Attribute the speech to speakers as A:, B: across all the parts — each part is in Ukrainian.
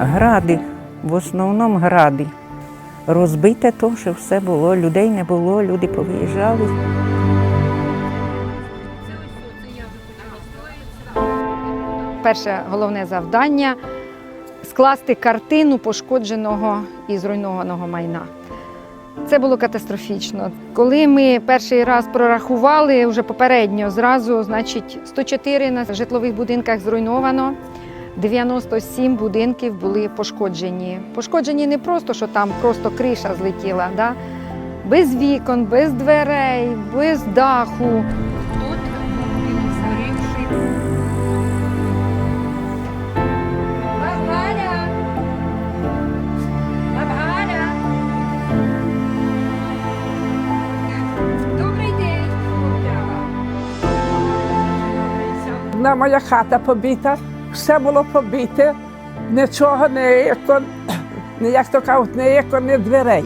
A: Гради, в основному гради. Розбите то, що все було, людей не було, люди повиїжджали.
B: Перше головне завдання скласти картину пошкодженого і зруйнованого майна. Це було катастрофічно. Коли ми перший раз прорахували вже попередньо, зразу, значить, 104 на житлових будинках зруйновано, 97 будинків були пошкоджені. Пошкоджені не просто, що там просто криша злетіла, да? без вікон, без дверей, без даху.
C: Тут будинок згорівший. Бабаля! Бабаля! Добрий день,
D: Одна моя хата побита, все було побите, нічого не як то кажуть, не еко, не дверей.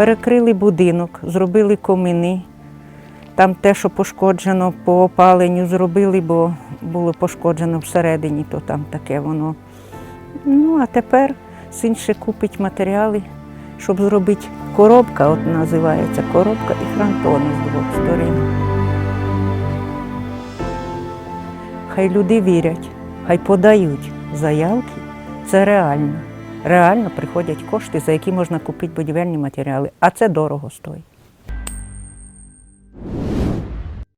A: Перекрили будинок, зробили комини. Там те, що пошкоджено по опаленню, зробили, бо було пошкоджено всередині, то там таке воно. Ну, а тепер син ще купить матеріали, щоб зробити коробка, от називається коробка і фронтони з двох сторін. Хай люди вірять, хай подають заявки. Це реально. Реально приходять кошти, за які можна купити будівельні матеріали, а це дорого стоїть.